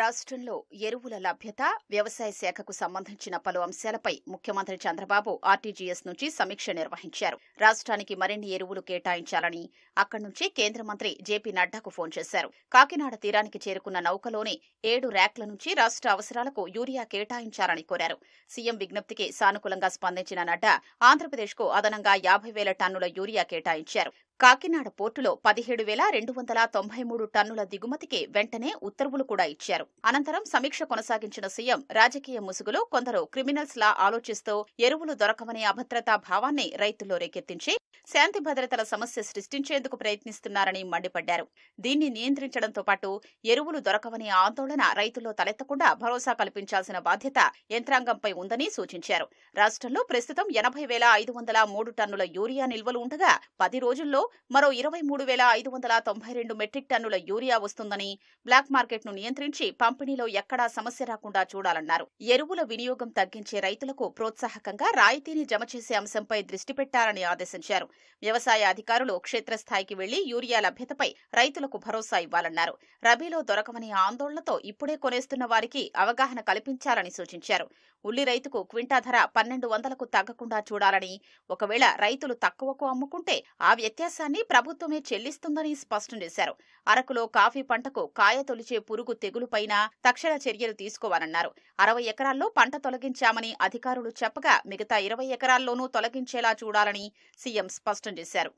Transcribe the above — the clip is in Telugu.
రాష్ట్రంలో ఎరువుల లభ్యత వ్యవసాయ శాఖకు సంబంధించిన పలు అంశాలపై ముఖ్యమంత్రి చంద్రబాబు ఆర్టీజీఎస్ నుంచి సమీక్ష నిర్వహించారు. రాష్ట్రానికి మరిన్ని ఎరువులు కేటాయించాలని అక్కడి నుంచి కేంద్ర మంత్రి జేపీ నడ్డాకు ఫోన్ చేశారు. కాకినాడ తీరానికి చేరుకున్న నౌకలోనే ఏడు ర్యాక్ల నుంచి రాష్ట్ర అవసరాలకు యూరియా కేటాయించాలని కోరారు. సీఎం విజ్ఞప్తికి సానుకూలంగా స్పందించిన నడ్డా ఆంధ్రప్రదేశ్కు అదనంగా యాభై వేల టన్నుల యూరియా కేటాయించారు. కాకినాడ పోర్టులో పదిహేడు వేల రెండు వందల తొంభై మూడు టన్నుల దిగుమతికి వెంటనే ఉత్తర్వులు కూడా ఇచ్చారు. అనంతరం సమీక్ష కొనసాగించిన సీఎం రాజకీయ ముసుగులో కొందరు క్రిమినల్స్ లా ఆలోచిస్తూ ఎరువులు దొరకవనే అభద్రతా భావాన్ని రైతుల్లో రేకెత్తించి శాంతి భద్రతల సమస్య సృష్టించేందుకు ప్రయత్నిస్తున్నారని మండిపడ్డారు. దీన్ని నియంత్రించడంతో పాటు ఎరువులు దొరకవనే ఆందోళన రైతుల్లో తలెత్తకుండా భరోసా కల్పించాల్సిన బాధ్యత యంత్రాంగంపై ఉందని సూచించారు. రాష్ట్రంలో ప్రస్తుతం ఎనభై వేల ఐదు వందల మూడు టన్నుల యూరియా నిల్వలు ఉండగా పది రోజుల్లో మరో ఇరవై మూడు వేల ఐదు వందల తొంభై రెండు మెట్రిక్ టన్నుల యూరియా వస్తుందని బ్లాక్ మార్కెట్ను నియంత్రించి పంపిణీలో ఎక్కడా సమస్య రాకుండా చూడాలన్నారు. ఎరువుల వినియోగం తగ్గించే రైతులకు ప్రోత్సాహకంగా రాయితీని జమ చేసే అంశంపై దృష్టి పెట్టాలని ఆదేశించారు. వ్యవసాయ అధికారులు క్షేత్రస్థాయికి వెళ్ళి యూరియా లభ్యతపై రైతులకు భరోసా ఇవ్వాలన్నారు. రబీలో దొరకమని ఆందోళనతో ఇప్పుడే కొనేస్తున్న వారికి అవగాహన కల్పించాలని సూచించారు. ఉల్లి రైతుకు క్వింటా ధర పన్నెండు వందలకు తగ్గకుండా చూడాలని ఒకవేళ రైతులు తక్కువకు అమ్ముకుంటే ఆ వ్యత్యాసం వ్యత్యాసాన్ని ప్రభుత్వమే చెల్లిస్తుందని స్పష్టం చేశారు. అరకులో కాఫీ పంటకు కాయ తొలిచే పురుగు తెగులుపైన తక్షణ చర్యలు తీసుకోవాలన్నారు. అరవై ఎకరాల్లో పంట తొలగించామని అధికారులు చెప్పగా మిగతా ఇరవై ఎకరాల్లోనూ తొలగించేలా చూడాలని సీఎం స్పష్టం చేశారు.